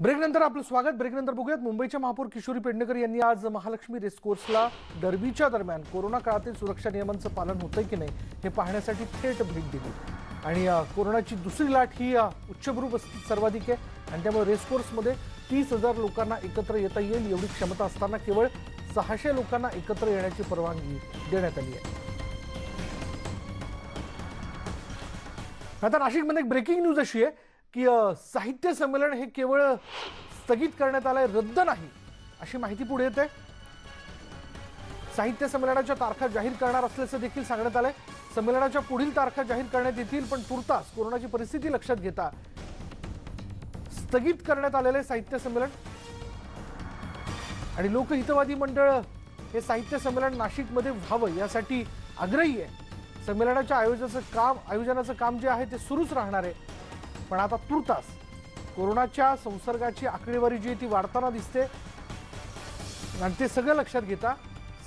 ब्रेकनंतर आपलं स्वागत. ब्रेकनंतर बघूयात. मुंबईच्या महापौर किशोरी पेडणेकर यांनी आज महालक्ष्मी रेसकोर्सला डर्बीच्या दरम्यान कोरोना काळातील सुरक्षा नियमांचं पालन होतंय की नाही हे पाहण्यासाठी थेट भेट दिली. आणि कोरोनाची दुसरी लाट ही उच्चभ्रू वस्तीत सर्वाधिक आहे आणि त्यामुळे रेसकोर्समध्ये तीस हजार लोकांना एकत्र येता येईल एवढी क्षमता असताना केवळ सहाशे लोकांना एकत्र येण्याची परवानगी देण्यात आली आहे. आता नाशिकमध्ये एक ब्रेकिंग न्यूज अशी आहे. की साहित्य संमेलन हे केवळ स्थगित करण्यात आलंय रद्द नाही अशी माहिती पुढे येते. साहित्य संमेलनाच्या तारखा जाहीर करणार असल्याचं देखील सांगण्यात आलंय. संमेलनाच्या पुढील तारखा जाहीर करण्यात येतील पण तुर्तास कोरोनाची परिस्थिती लक्षात घेता स्थगित करण्यात आलेले साहित्य संमेलन. आणि लोकहितवादी मंडळ हे साहित्य संमेलन नाशिकमध्ये व्हावं यासाठी आग्रही आहे. संमेलनाच्या आयोजनाचं काम आयोजनाचं काम जे आहे ते सुरूच राहणार आहे. पण आता तुर्तास कोरोनाच्या संसर्गाची आकडेवारी जी आहे ती वाढताना दिसते. आणि ते सगळं लक्षात घेता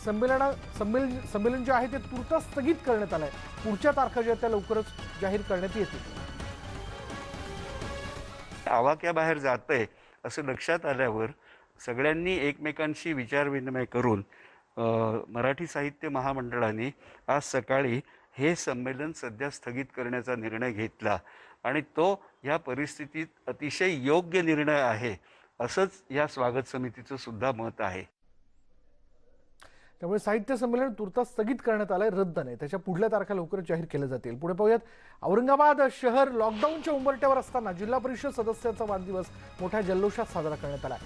संमेलन संमेलन संमेलन जे आहे ते तुर्तास स्थगित करण्यात आलं आहे पुढच्या तारखा ज्या त्या लवकरच जाहीर करण्यात येतील. आवाक्याबाहेर आहे असं लक्षात आल्यावर सगळ्यांनी एकमेकांशी विचारविनिमय करून मराठी साहित्य महामंडळाने आज सकाळी हे संमेलन सध्या स्थगित करण्याचा निर्णय घेतला आणि तो या परिस्थितीत अतिशय योग्य निर्णय आहे असंच या स्वागत समितीचं सुद्धा मत आहे. त्यामुळे साहित्य संमेलन तुर्तास स्थगित करण्यात आलंय रद्द नाही. त्याच्या पुढल्या तारखा लवकरच जाहीर केल्या जातील. पुढे पाहूयात औरंगाबाद शहर लॉकडाऊनच्या उंबरट्यावर असताना जिल्हा परिषद सदस्याचा वाढदिवस मोठ्या जल्लोषात साजरा करण्यात आला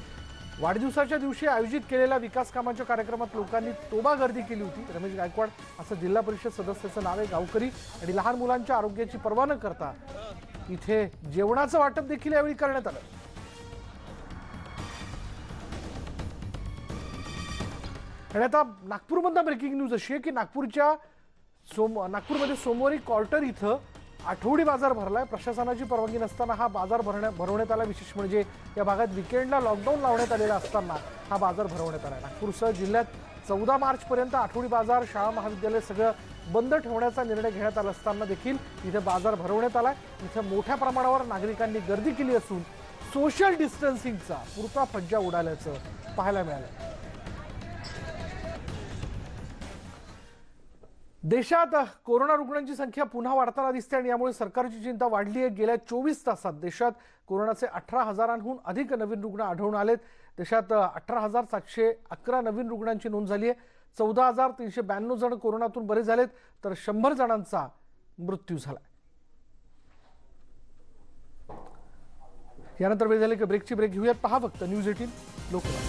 वाढदिवसाच्या दिवशी आयोजित केलेल्या विकास कामाच्या कार्यक्रमात लोकांनी तोबा गर्दी केली होती. रमेश गायकवाड असं जिल्हा परिषद सदस्याचं नाव आहे गावकरी आणि लहान मुलांच्या आरोग्याची पर्वा न करता इथे जेवणाचं वाटप देखील यावेळी करण्यात आलं. आणि आता नागपूरमधनं ब्रेकिंग न्यूज अशी आहे की नागपूरच्या सोम नागपूरमध्ये सोमवारी क्वार्टर इथं आठवडी बाजार भरलाय. प्रशासनाची परवानगी नसताना हा बाजार भरण्या भरवण्यात आला. विशेष म्हणजे या भागात विकेंडला लॉकडाऊन लावण्यात आलेला असताना हा बाजार भरवण्यात आला. नागपूरसह जिल्ह्यात चौदा मार्चपर्यंत आठवडी बाजार शाळा महाविद्यालय सगळं बंद ठेवण्याचा निर्णय घेण्यात आला असताना देखील इथे बाजार भरवण्यात आला इथं मोठ्या प्रमाणावर नागरिकांनी गर्दी केली असून सोशल डिस्टन्सिंगचा पुरता फज्जा उडाल्याचं पाहायला मिळालं देशात कोरोना रुग्णांची संख्या पुन्हा वाढताना दिसते आणि यामुळे सरकारची चिंता वाढली आहे. गेल्या चोवीस तासात देशात कोरोनाचे अठरा हजारांहून अधिक नवीन रुग्ण आढळून आलेत. देशात अठरा हजार सातशे अकरा नवीन रुग्णांची नोंद झाली आहे. चौदा हजार तीनशे ब्याण्णव जण कोरोनातून बरे झालेत तर शंभर जणांचा मृत्यू झाला यानंतर वेळ झाले की ब्रेकची ब्रेक घेऊयात. पहा फक्त न्यूज एटीन लोकमत